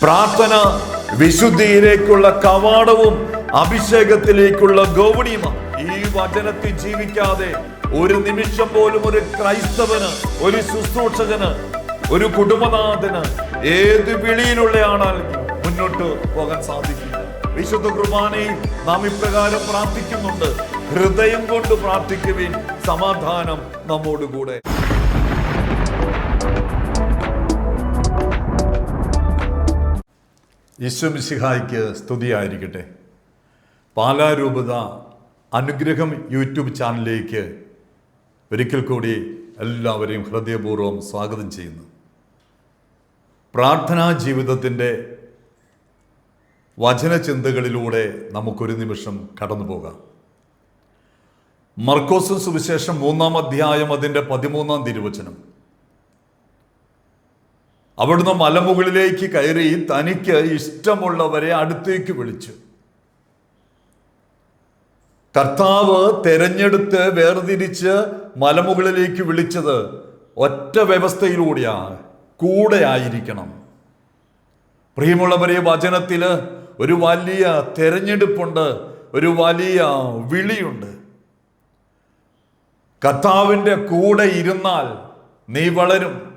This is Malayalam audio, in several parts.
പ്രാർത്ഥന വിശുദ്ധിയിലേക്കുള്ള കവാടവും അഭിഷേകത്തിലേക്കുള്ള ഗൗണിയുമാണ് ഈ വചനത്തിൽ ജീവിക്കാതെ ഒരു നിമിഷം പോലും ഒരു ക്രൈസ്തവന് ഒരു ശുശ്രൂഷകന് ഒരു കുടുംബനാഥന് ഏത് വിളിയിലുള്ള ആളാണെങ്കിലും മുന്നോട്ട് പോകാൻ സാധിക്കും വിശുദ്ധ കുർബാനയിൽ നാം ഇപ്രകാരം പ്രാർത്ഥിക്കുന്നുണ്ട്. ഹൃദയം കൊണ്ട് പ്രാർത്ഥിക്കുവിൻ. സമാധാനം നമ്മോടുകൂടെ. യേശുമിശിഹായ്ക്ക് സ്തുതിയായിരിക്കട്ടെ. പാലാരൂപത അനുഗ്രഹം യൂട്യൂബ് ചാനലിലേക്ക് ഒരിക്കൽ കൂടി എല്ലാവരെയും ഹൃദയപൂർവം സ്വാഗതം ചെയ്യുന്നു. പ്രാർത്ഥനാ ജീവിതത്തിന്റെ വചനചിന്തകളിലൂടെ നമുക്കൊരു നിമിഷം കടന്നു പോകാം മർക്കോസ് സുവിശേഷം മൂന്നാം അധ്യായം അതിന്റെ പതിമൂന്നാം തിരുവചനം. അവിടുന്ന് മലമുകളിലേക്ക് കയറി തനിക്ക് ഇഷ്ടമുള്ളവരെ അടുത്തേക്ക് വിളിച്ചു. കർത്താവ് തെരഞ്ഞെടുത്ത് വേർതിരിച്ച് മലമുകളിലേക്ക് വിളിച്ചത് ഒറ്റ വ്യവസ്ഥയിലൂടെയാണ്. കൂടെ ആയിരിക്കണം. പ്രിയമുള്ളവരെ വചനത്തിൽ ഒരു വലിയ തെരഞ്ഞെടുപ്പുണ്ട് ഒരു വലിയ വിളിയുണ്ട്. കർത്താവിന്റെ കൂടെ ഇരുന്നാൽ നീ വളരും.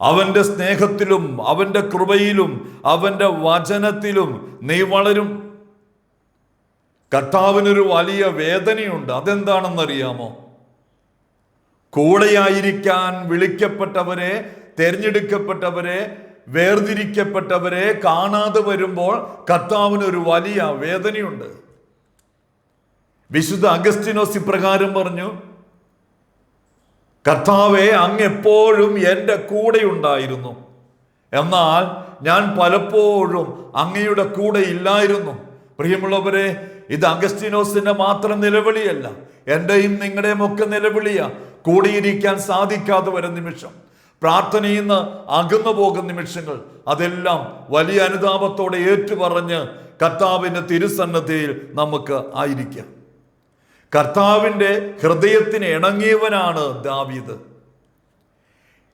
അവന്റെ സ്നേഹത്തിലും അവന്റെ കൃപയിലും അവന്റെ വചനത്തിലും നീ വളരും. കർത്താവിനൊരു വലിയ വേദനയുണ്ട്. അതെന്താണെന്നറിയാമോ? കൂടെയായിരിക്കാൻ വിളിക്കപ്പെട്ടവരെ തിരഞ്ഞെടുക്കപ്പെട്ടവരെ വേർതിരിക്കപ്പെട്ടവരെ കാണാതെ വരുമ്പോൾ കർത്താവിനൊരു വലിയ വേദനയുണ്ട്. വിശുദ്ധ അഗസ്റ്റിനോസ് ഇപ്രകാരം പറഞ്ഞു കർത്താവെ അങ്ങ് എപ്പോഴും എന്റെ കൂടെ ഉണ്ടായിരുന്നു എന്നാൽ ഞാൻ പലപ്പോഴും അങ്ങയുടെ കൂടെ ഇല്ലായിരുന്നു. പ്രിയമുള്ളവരെ ഇത് അഗസ്റ്റിനോസിന്റെ മാത്രം നിലവിളിയല്ല. എന്റെയും നിങ്ങളുടെയും ഒക്കെ നിലവിളിയ. കൂടിയിരിക്കാൻ സാധിക്കാതെ വരും നിമിഷം. പ്രാർത്ഥനയിൽ നിന്ന് അകന്നു പോകുന്ന നിമിഷങ്ങൾ. അതെല്ലാം വലിയ അനുതാപത്തോടെ ഏറ്റുപറഞ്ഞ് കർത്താവിന്റെ തിരുസന്നദ്ധയിൽ നമുക്ക് ആയിരിക്കാം. കർത്താവിന്റെ ഹൃദയത്തിന് ഇണങ്ങിയവനാണ് ദാവീദ്.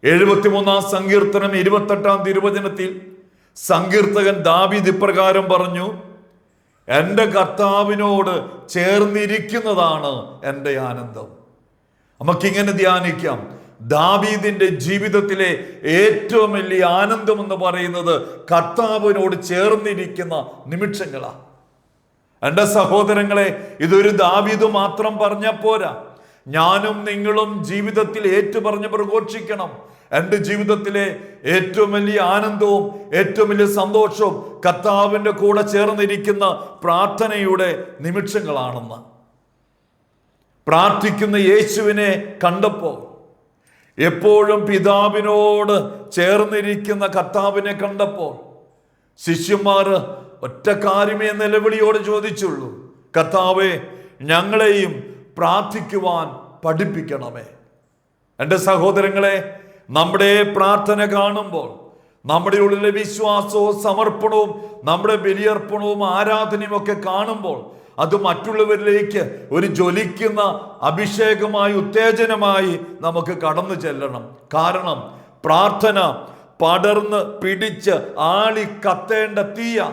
എഴുപത്തിമൂന്നാം സങ്കീർത്തനം ഇരുപത്തെട്ടാം തിരുവചനത്തിൽ സങ്കീർത്തകൻ ദാവീദ് ഇപ്രകാരം പറഞ്ഞു എന്റെ കർത്താവിനോട് ചേർന്നിരിക്കുന്നതാണ് എന്റെ ആനന്ദം. നമുക്കിങ്ങനെ ധ്യാനിക്കാം. ദാവീദിന്റെ ജീവിതത്തിലെ ഏറ്റവും വലിയ ആനന്ദം എന്ന് പറയുന്നത് കർത്താവിനോട് ചേർന്നിരിക്കുന്ന നിമിഷങ്ങളാണ്. എന്റെ സഹോദരങ്ങളെ ഇതൊരു ദാവീദ് മാത്രം പറഞ്ഞ പോരാ. ഞാനും നിങ്ങളും ജീവിതത്തിൽ ഏറ്റുപറഞ്ഞ് പ്രഘോഷിക്കണം. എന്റെ ജീവിതത്തിലെ ഏറ്റവും വലിയ ആനന്ദവും ഏറ്റവും വലിയ സന്തോഷവും കർത്താവിന്റെ കൂടെ ചേർന്നിരിക്കുന്ന പ്രാർത്ഥനയുടെ നിമിഷങ്ങളാണെന്ന്. പ്രാർത്ഥിക്കുന്ന യേശുവിനെ കണ്ടപ്പോൾ എപ്പോഴും പിതാവിനോട് ചേർന്നിരിക്കുന്ന കർത്താവിനെ കണ്ടപ്പോൾ ശിഷ്യന്മാർ ഒറ്റ കാര്യമേ നിലവിളിയോട് ചോദിച്ചുള്ളൂ. കർത്താവെ ഞങ്ങളെയും പ്രാർത്ഥിക്കുവാൻ പഠിപ്പിക്കണമേ. എന്റെ സഹോദരങ്ങളെ നമ്മുടെ പ്രാർത്ഥന കാണുമ്പോൾ നമ്മുടെ ഉള്ളിലെ വിശ്വാസവും സമർപ്പണവും നമ്മുടെ ബലിയർപ്പണവും ആരാധനയും ഒക്കെ കാണുമ്പോൾ അത് മറ്റുള്ളവരിലേക്ക് ഒരു ജ്വലിക്കുന്ന അഭിഷേകമായി ഉത്തേജനമായി നമുക്ക് കടന്നു ചെല്ലണം. കാരണം പ്രാർത്ഥന പടർന്ന് പിടിച്ച് ആളി കത്തേണ്ട തീയ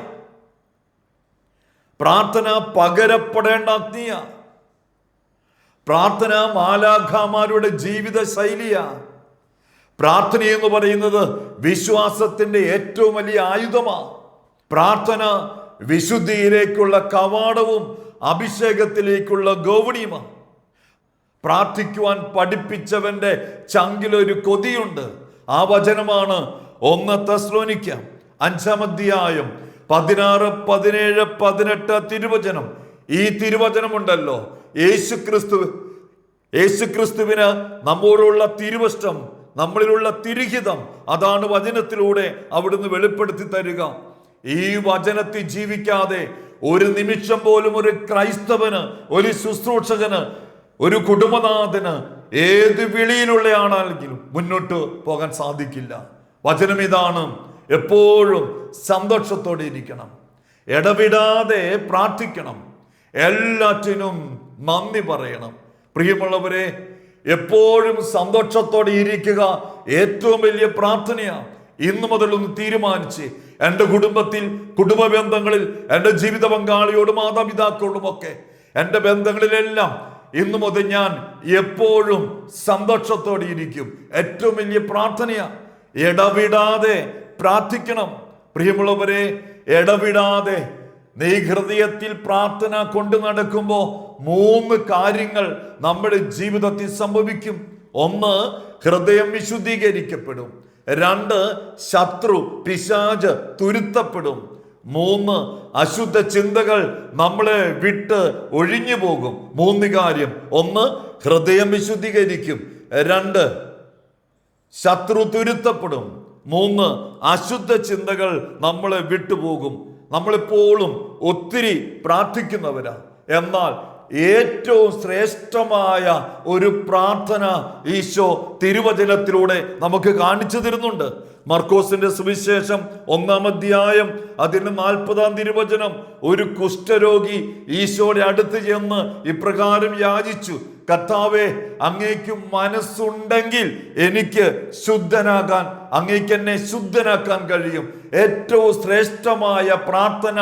പ്രാർത്ഥന പകരപ്പെടേണ്ട അഗ്നിയ പ്രാർത്ഥന മാലാഖാമാരുടെ ജീവിത ശൈലിയാ. പ്രാർത്ഥന എന്ന് പറയുന്നത് വിശ്വാസത്തിന്റെ ഏറ്റവും വലിയ ആയുധമാണ് പ്രാർത്ഥന വിശുദ്ധിയിലേക്കുള്ള കവാടവും അഭിഷേകത്തിലേക്കുള്ള ഗൗവണിയുമാണ് പ്രാർത്ഥിക്കുവാൻ പഠിപ്പിച്ചവന്റെ ചങ്കിലൊരു കൊതിയുണ്ട്. ആ വചനമാണ് ഒന്ന് തസ്ലോനിക്ക അഞ്ചാം അധ്യായം പതിനാറ് പതിനേഴ് പതിനെട്ട് തിരുവചനം. ഈ തിരുവചനമുണ്ടല്ലോ. യേശു ക്രിസ്തു യേശു ക്രിസ്തുവിന് നമ്മോടുള്ള തിരുവഷ്ടം നമ്മളിലുള്ള തിരുഹിതം അതാണ് വചനത്തിലൂടെ അവിടുന്ന് വെളിപ്പെടുത്തി തരിക. ഈ വചനത്തിൽ ജീവിക്കാതെ ഒരു നിമിഷം പോലും ഒരു ക്രൈസ്തവന് ഒരു ശുശ്രൂഷകന് ഒരു കുടുംബനാഥന് ഏത് വിളിയിലുള്ള ആണെങ്കിലും മുന്നോട്ട് പോകാൻ സാധിക്കില്ല. വചനം ഇതാണ് എപ്പോഴും സന്തോഷത്തോടെ ഇരിക്കണം. ഇടവിടാതെ പ്രാർത്ഥിക്കണം. എല്ലാറ്റിനും നന്ദി പറയണം. പ്രിയമുള്ളവരെ എപ്പോഴും സന്തോഷത്തോടെ ഇരിക്കുക ഏറ്റവും വലിയ പ്രാർത്ഥനയാണ് ഇന്നു മുതൽ ഒന്ന് തീരുമാനിച്ച് എന്റെ കുടുംബത്തിൽ കുടുംബ ബന്ധങ്ങളിൽ എന്റെ ജീവിത പങ്കാളിയോടും മാതാപിതാക്കളോടും ഒക്കെ എന്റെ ബന്ധങ്ങളിലെല്ലാം ഇന്നു മുതൽ ഞാൻ എപ്പോഴും സന്തോഷത്തോടെ ഇരിക്കും. ഏറ്റവും വലിയ പ്രാർത്ഥനയാണ് ഇടവിടാതെ പ്രാർത്ഥിക്കണം. പ്രിയമുള്ളവരെ ഇടവിടാതെ നീ ഹൃദയത്തിൽ പ്രാർത്ഥന കൊണ്ടു നടക്കുമ്പോൾ മൂന്ന് കാര്യങ്ങൾ നമ്മുടെ ജീവിതത്തിൽ സംഭവിക്കും. ഒന്ന് ഹൃദയം വിശുദ്ധീകരിക്കപ്പെടും. രണ്ട് ശത്രു പിശാജ് തുരുത്തപ്പെടും. മൂന്ന് അശുദ്ധ ചിന്തകൾ നമ്മളെ വിട്ട് ഒഴിഞ്ഞു പോകും. മൂന്ന് കാര്യം. ഒന്ന് ഹൃദയം വിശുദ്ധീകരിക്കും. രണ്ട് ശത്രു തുരുത്തപ്പെടും. മൂന്ന് അശുദ്ധ ചിന്തകൾ നമ്മളെ വിട്ടുപോകും. നമ്മളെപ്പോഴും ഒത്തിരി പ്രാർത്ഥിക്കുന്നവരാ. എന്നാൽ ഏറ്റവും ശ്രേഷ്ഠമായ ഒരു പ്രാർത്ഥന ഈശോ തിരുവചനത്തിലൂടെ നമുക്ക് കാണിച്ചു തരുന്നുണ്ട്. മർക്കോസിന്റെ സുവിശേഷം ഒന്നാം അധ്യായം അതിന് നാൽപ്പതാം തിരുവചനം. ഒരു കുഷ്ഠരോഗി ഈശോയുടെ അടുത്ത് ചെന്ന് ഇപ്രകാരം യാചിച്ചു. കർത്താവെ അങ്ങേക്ക് മനസ്സുണ്ടെങ്കിൽ എനിക്ക് ശുദ്ധനാകാൻ അങ്ങേക്ക് എന്നെ ശുദ്ധനാക്കാൻ കഴിയും. ഏറ്റവും ശ്രേഷ്ഠമായ പ്രാർത്ഥന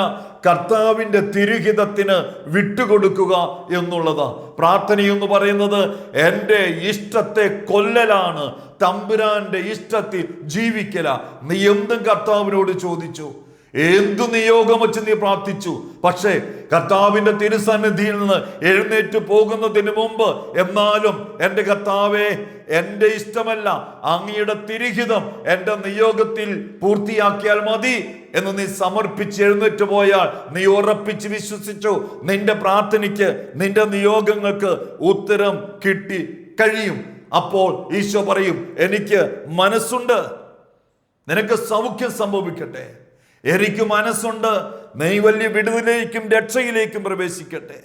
കർത്താവിന്റെ തിരുഹിതത്തിന് വിട്ടുകൊടുക്കുക എന്നുള്ളതാണ് പ്രാർത്ഥനയെന്ന് പറയുന്നത് എന്റെ ഇഷ്ടത്തെ കൊല്ലലാണ് തമ്പുരാന്റെ ഇഷ്ടത്തിൽ ജീവിക്കല. നീ എന്തും കർത്താവിനോട് ചോദിച്ചു. എന്തു നിയോഗം വെച്ച് നീ പ്രാർത്ഥിച്ചു? പക്ഷേ കർത്താവിന്റെ തിരുസന്നിധിയിൽ നിന്ന് എഴുന്നേറ്റ് പോകുന്നതിന് മുമ്പ് എന്നാലും എന്റെ കർത്താവെ എന്റെ ഇഷ്ടമല്ല അങ്ങയുടെ തിരുഹിതം എന്റെ നിയോഗത്തിൽ പൂർത്തിയാക്കിയാൽ മതി എന്ന് നീ സമർപ്പിച്ച് എഴുന്നേറ്റ് പോയാൽ നീ ഉറപ്പിച്ച് വിശ്വസിച്ചു നിന്റെ പ്രാർത്ഥനയ്ക്ക് നിന്റെ നിയോഗങ്ങൾക്ക് ഉത്തരം കിട്ടി കഴിയും. അപ്പോൾ ഈശോ പറയും എനിക്ക് മനസ്സുണ്ട്. നിനക്ക് സൗഖ്യം സംഭവിക്കട്ടെ. എനിക്ക് മനസ്സുണ്ട്. നീ വലിയ വിടുതലിലേക്കും രക്ഷയിലേക്കും പ്രവേശിക്കട്ടെ.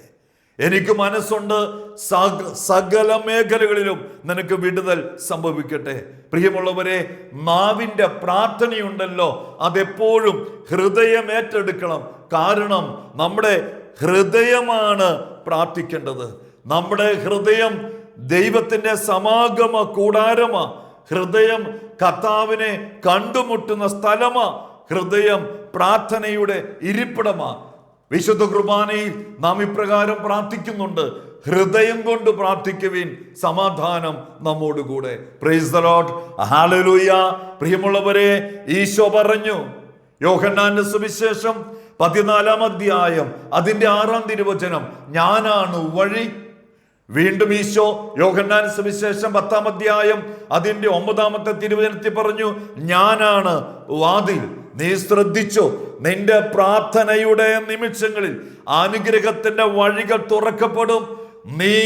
എനിക്ക് മനസ്സുണ്ട്. സക സകല മേഖലകളിലും നിനക്ക് വിടുതൽ സംഭവിക്കട്ടെ. പ്രിയമുള്ളവരെ നാവിന്റെ പ്രാർത്ഥനയുണ്ടല്ലോ. അതെപ്പോഴും ഹൃദയം ഏറ്റെടുക്കണം. കാരണം നമ്മുടെ ഹൃദയമാണ് പ്രാർത്ഥിക്കേണ്ടത്. നമ്മുടെ ഹൃദയം ദൈവത്തിന്റെ സമാഗമ കൂടാരമാ. ഹൃദയം കർത്താവിനെ കണ്ടുമുട്ടുന്ന സ്ഥലമാ. ഹൃദയം പ്രാർത്ഥനയുടെ ഇരിപ്പിടമാ. വിശുദ്ധ കുർബാനയിൽ നാം ഇപ്രകാരം പ്രാർത്ഥിക്കുന്നുണ്ട്. ഹൃദയം കൊണ്ട് പ്രാർത്ഥിക്കുവിൻ സമാധാനം നമ്മോടുകൂടെ. പ്രൈസ് ഹാലലൂയ പ്രിയമുള്ളവരെ ഈശോ പറഞ്ഞു. യോഹന്നാന്റെ സുവിശേഷം പതിനാലാം അധ്യായം അതിന്റെ ആറാം തിരുവചനം ഞാനാണ് വഴി. വീണ്ടും ഈശോ യോഹന്നാൻ സുവിശേഷം പത്താം അധ്യായം അതിന്റെ ഒമ്പതാമത്തെ തിരുവചനത്തിൽ പറഞ്ഞു ഞാനാണ് വാതിൽ. നീ ശ്രദ്ധിച്ചു? നിന്റെ പ്രാർത്ഥനയുടെ നിമിഷങ്ങളിൽ അനുഗ്രഹത്തിന്റെ വഴികൾ തുറക്കപ്പെടും. നീ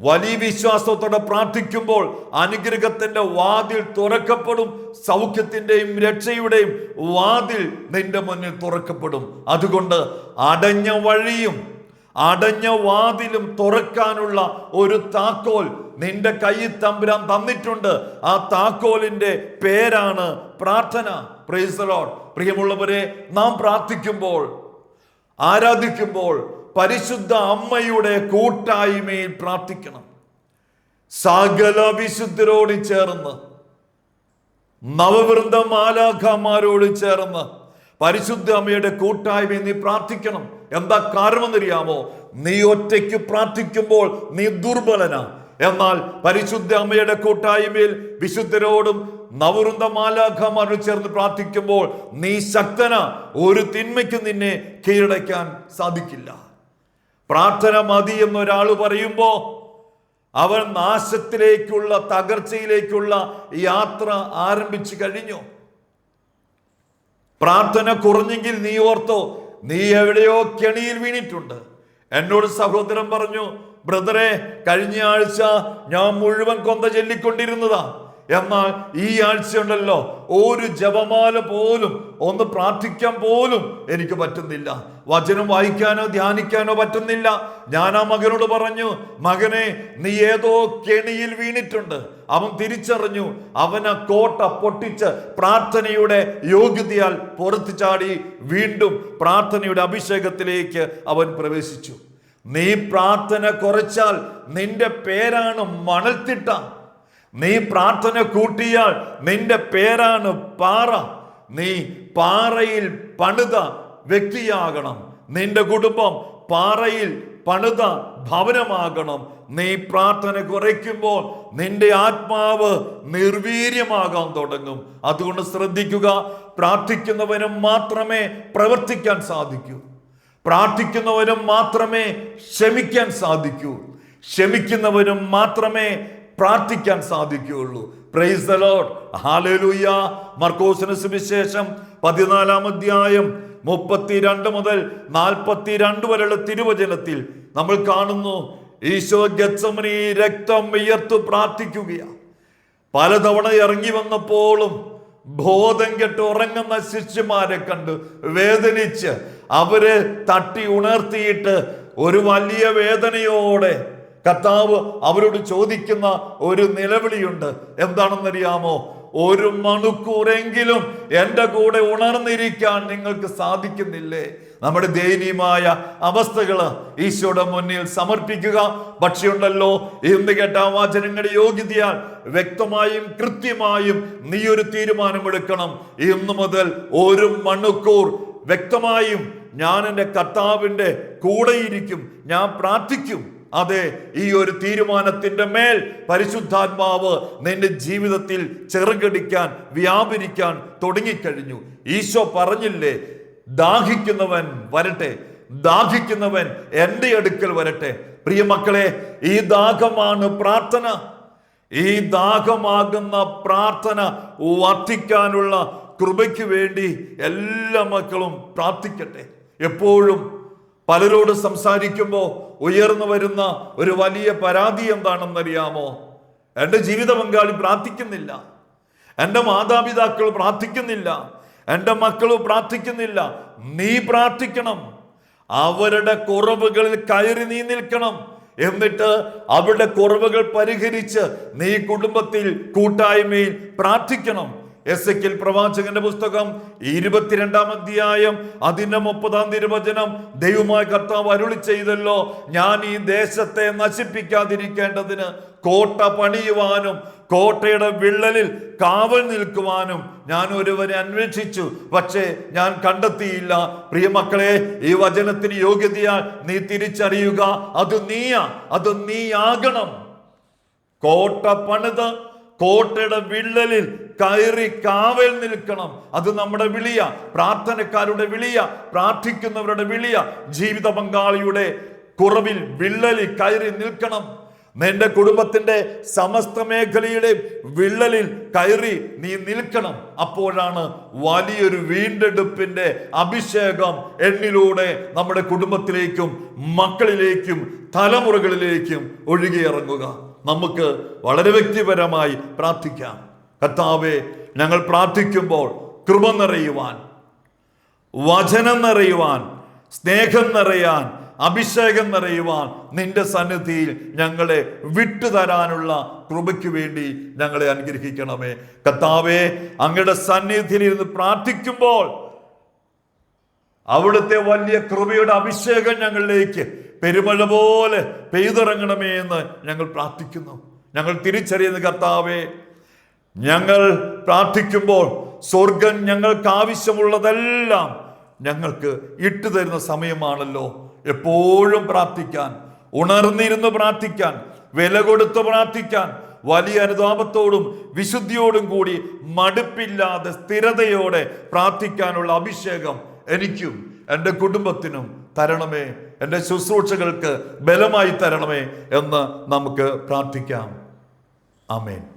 വലിയ വിശ്വാസത്തോടെ പ്രാർത്ഥിക്കുമ്പോൾ അനുഗ്രഹത്തിന്റെ വാതിൽ തുറക്കപ്പെടും. സൗഖ്യത്തിന്റെയും രക്ഷയുടെയും വാതിൽ നിന്റെ മുന്നിൽ തുറക്കപ്പെടും. അതുകൊണ്ട് അടഞ്ഞ വഴിയും അടഞ്ഞ വാതിലും തുറക്കാനുള്ള ഒരു താക്കോൽ നിന്റെ കയ്യിൽ തമ്പുരാൻ തന്നിട്ടുണ്ട്. ആ താക്കോലിന്റെ പേരാണ് പ്രാർത്ഥന. പ്രൈസ് പ്രിയമുള്ളവരെ നാം പ്രാർത്ഥിക്കുമ്പോൾ ആരാധിക്കുമ്പോൾ പരിശുദ്ധ അമ്മയുടെ കൂട്ടായ്മയിൽ പ്രാർത്ഥിക്കണം. സകല വിശുദ്ധരോട് ചേർന്ന് നവവൃന്ദ മാലാഖമാരോട് ചേർന്ന് പരിശുദ്ധ അമ്മയുടെ കൂട്ടായ്മ നീ പ്രാർത്ഥിക്കണം. എന്താ കാരണമെന്നറിയാമോ? നീ ഒറ്റയ്ക്ക് പ്രാർത്ഥിക്കുമ്പോൾ നീ ദുർബലനാ. എന്നാൽ പരിശുദ്ധ അമ്മയുടെ കൂട്ടായ്മയിൽ വിശുദ്ധരോടും നവവൃന്ദ മാലാഖമാരോട് ചേർന്ന് പ്രാർത്ഥിക്കുമ്പോൾ നീ ശക്തന ഒരു തിന്മയ്ക്ക് നിന്നെ കീഴടക്കാൻ സാധിക്കില്ല. പ്രാർത്ഥന മതി എന്നൊരാൾ പറയുമ്പോൾ അവൻ നാശത്തിലേക്കുള്ള തകർച്ചയിലേക്കുള്ള യാത്ര ആരംഭിച്ചു കഴിഞ്ഞു. പ്രാർത്ഥന കുറഞ്ഞെങ്കിൽ നീ ഓർത്തോ നീ എവിടെയോ കെണിയിൽ വീണിട്ടുണ്ട്. എന്നോട് സഹോദരൻ പറഞ്ഞു ബ്രദറെ കഴിഞ്ഞ ആഴ്ച ഞാൻ മുഴുവൻ കൊന്ത ചൊല്ലിക്കൊണ്ടിരുന്നതാ. എന്നാൽ ഈ ആഴ്ച ഉണ്ടല്ലോ ഒരു ജപമാല പോലും ഒന്ന് പ്രാർത്ഥിക്കാൻ പോലും എനിക്ക് പറ്റുന്നില്ല. വചനം വായിക്കാനോ ധ്യാനിക്കാനോ പറ്റുന്നില്ല. ഞാൻ ആ മകനോട് പറഞ്ഞു മകനെ നീ ഏതോ കെണിയിൽ വീണിട്ടുണ്ട്. അവൻ തിരിച്ചറിഞ്ഞു അവനെ കോട്ട പൊട്ടിച്ച് പ്രാർത്ഥനയുടെ യോഗ്യതയാൽ പുറത്തു ചാടി വീണ്ടും പ്രാർത്ഥനയുടെ അഭിഷേകത്തിലേക്ക് അവൻ പ്രവേശിച്ചു. നീ പ്രാർത്ഥന കുറച്ചാൽ നിന്റെ പേരാണ് മണൽത്തിട്ട. നീ പ്രാർത്ഥന കൂട്ടിയാൽ നിന്റെ പേരാണ് പാറ. നീ പാറയിൽ പണിത വ്യക്തിയാകണം. നിന്റെ കുടുംബം പാറയിൽ പണിത ഭവനമാകണം. നീ പ്രാർത്ഥന കുറയ്ക്കുമ്പോൾ നിന്റെ ആത്മാവ് നിർവീര്യമാകാൻ തുടങ്ങും. അതുകൊണ്ട് ശ്രദ്ധിക്കുക പ്രാർത്ഥിക്കുന്നവനും മാത്രമേ പ്രവർത്തിക്കാൻ സാധിക്കൂ. പ്രാർത്ഥിക്കുന്നവനും മാത്രമേ ക്ഷമിക്കാൻ സാധിക്കൂ. ക്ഷമിക്കുന്നവനും മാത്രമേ പ്രാർത്ഥിക്കാൻ സാധിക്കുകയുള്ളൂ. പ്രൈസ് ദ ലോഡ് ഹാലലൂയ മർക്കോസിന് സുവിശേഷം പതിനാലാം അധ്യായം മുപ്പത്തിരണ്ട് മുതൽ നാൽപ്പത്തിരണ്ട് വരെയുള്ള തിരുവചനത്തിൽ നമ്മൾ കാണുന്നു ഈശോ ഗത്സമനി രക്തം ഉയർത്തു പ്രാർത്ഥിക്കുകയാണ്. പലതവണ ഇറങ്ങി വന്നപ്പോഴും ബോധം കെട്ട് ഉറങ്ങുന്ന ശിഷ്യന്മാരെ കണ്ട് വേദനിച്ച് അവരെ തട്ടി ഉണർത്തിയിട്ട് ഒരു വലിയ വേദനയോടെ കർത്താവ് അവരോട് ചോദിക്കുന്ന ഒരു നിലവിളിയുണ്ട്. എന്താണെന്നറിയാമോ? ഒരു മണിക്കൂറെങ്കിലും എന്റെ കൂടെ ഉണർന്നിരിക്കാൻ നിങ്ങൾക്ക് സാധിക്കുന്നില്ലേ? നമ്മുടെ ദയനീയമായ അവസ്ഥകൾ ഈശോയുടെ മുന്നിൽ സമർപ്പിക്കുക. പക്ഷിയുണ്ടല്ലോ ഇന്ന് കേട്ട വാചനങ്ങളുടെ യോഗ്യതയാൽ വ്യക്തമായും കൃത്യമായും നീ ഒരു തീരുമാനമെടുക്കണം. ഇന്നു മുതൽ ഒരു മണിക്കൂർ വ്യക്തമായും ഞാൻ എന്റെ കർത്താവിന്റെ കൂടെയിരിക്കും. ഞാൻ പ്രാർത്ഥിക്കും. അതെ ഈ ഒരു തീരുമാനത്തിന്റെ മേൽ പരിശുദ്ധാത്മാവ് നിന്റെ ജീവിതത്തിൽ ചെറുകടിക്കാൻ വ്യാപരിക്കാൻ തുടങ്ങിക്കഴിഞ്ഞു. ഈശോ പറഞ്ഞില്ലേ ദാഹിക്കുന്നവൻ വരട്ടെ ദാഹിക്കുന്നവൻ എന്റെ അടുക്കൽ വരട്ടെ. പ്രിയമക്കളെ ഈ ദാഹമാണ് പ്രാർത്ഥന. ഈ ദാഹമാകുന്ന പ്രാർത്ഥന വർദ്ധിക്കാനുള്ള കൃപയ്ക്ക് വേണ്ടി എല്ലാ മക്കളും പ്രാർത്ഥിക്കട്ടെ. എപ്പോഴും പലരോട് സംസാരിക്കുമ്പോൾ ഉയർന്നു വരുന്ന ഒരു വലിയ പരാതി എന്താണെന്നറിയാമോ? എന്റെ ജീവിത പങ്കാളി പ്രാർത്ഥിക്കുന്നില്ല. എന്റെ മാതാപിതാക്കൾ പ്രാർത്ഥിക്കുന്നില്ല. എന്റെ മക്കൾ പ്രാർത്ഥിക്കുന്നില്ല. നീ പ്രാർത്ഥിക്കണം. അവരുടെ കുറവുകളിൽ കയറി നീ നിൽക്കണം. എന്നിട്ട് അവരുടെ കുറവുകൾ പരിഹരിച്ച് നീ കുടുംബത്തിൽ കൂട്ടായ്മയിൽ പ്രാർത്ഥിക്കണം. എസ് എക്കിൽ പ്രവാചകന്റെ പുസ്തകം ഇരുപത്തിരണ്ടാം അധ്യായം അതിന്റെ മുപ്പതാം തിരുവചനം ദൈവമായ കർത്താവ് അരുളി ചെയ്തല്ലോ ഞാൻ ഈ ദേശത്തെ നശിപ്പിക്കാതിരിക്കേണ്ടതിന് കോട്ട പണിയുവാനും കോട്ടയുടെ വിള്ളലിൽ കാവൽ നിൽക്കുവാനും ഞാൻ ഒരുവരെ അന്വേഷിച്ചു. പക്ഷേ ഞാൻ കണ്ടെത്തിയില്ല. പ്രിയമക്കളെ ഈ വചനത്തിന് യോഗ്യതയാൽ നീ തിരിച്ചറിയുക. അത് നീയാ അത് നീയാകണം. കോട്ട പണിത് കോട്ടയുടെ വിള്ളലിൽ കയറി കാവൽ നിൽക്കണം. അത് നമ്മുടെ വിളിയ. പ്രാർത്ഥനക്കാരുടെ വിളിയ. പ്രാർത്ഥിക്കുന്നവരുടെ വിളിയ. ജീവിത പങ്കാളിയുടെ കുറവിൽ വിള്ളലിൽ കയറി നിൽക്കണം. നിന്റെ കുടുംബത്തിന്റെ സമസ്ത മേഖലയുടെ വിള്ളലിൽ കയറി നീ നിൽക്കണം. അപ്പോഴാണ് വലിയൊരു വീണ്ടെടുപ്പിന്റെ അഭിഷേകം എണ്ണിലൂടെ നമ്മുടെ കുടുംബത്തിലേക്കും മക്കളിലേക്കും തലമുറകളിലേക്കും ഒഴുകിയിറങ്ങുക. നമുക്ക് വളരെ വ്യക്തിപരമായി പ്രാർത്ഥിക്കാം. കർത്താവെ ഞങ്ങൾ പ്രാർത്ഥിക്കുമ്പോൾ കൃപ നിറയുവാൻ വചനം നിറയുവാൻ സ്നേഹം നിറയാൻ അഭിഷേകം നിറയുവാൻ നിന്റെ സന്നിധിയിൽ ഞങ്ങളെ വിട്ടുതരാനുള്ള കൃപയ്ക്ക് വേണ്ടി ഞങ്ങളെ അനുഗ്രഹിക്കണമേ. കർത്താവെ അങ്ങയുടെ സന്നിധിയിൽ ഇരുന്ന് പ്രാർത്ഥിക്കുമ്പോൾ അവിടുത്തെ വലിയ കൃപയുടെ അഭിഷേകം ഞങ്ങളിലേക്ക് പെരുമഴ പോലെ പെയ്തിറങ്ങണമേ എന്ന് ഞങ്ങൾ പ്രാർത്ഥിക്കുന്നു. ഞങ്ങൾ തിരിച്ചറിയുന്ന കർത്താവേ ഞങ്ങൾ പ്രാർത്ഥിക്കുമ്പോൾ സ്വർഗം ഞങ്ങൾക്ക് ആവശ്യമുള്ളതെല്ലാം ഞങ്ങൾക്ക് ഇട്ടു തരുന്ന സമയമാണല്ലോ. എപ്പോഴും പ്രാർത്ഥിക്കാൻ ഉണർന്നിരുന്ന് പ്രാർത്ഥിക്കാൻ വില കൊടുത്ത് പ്രാർത്ഥിക്കാൻ വലിയ അനുതാപത്തോടും വിശുദ്ധിയോടും കൂടി മടുപ്പില്ലാതെ സ്ഥിരതയോടെ പ്രാർത്ഥിക്കാനുള്ള അഭിഷേകം എനിക്കും എന്റെ കുടുംബത്തിനും തരണമേ. എന്റെ ശുശ്രൂഷകൾക്ക് ബലമായി തരണമേ എന്ന് നമുക്ക് പ്രാർത്ഥിക്കാം. ആമേൻ.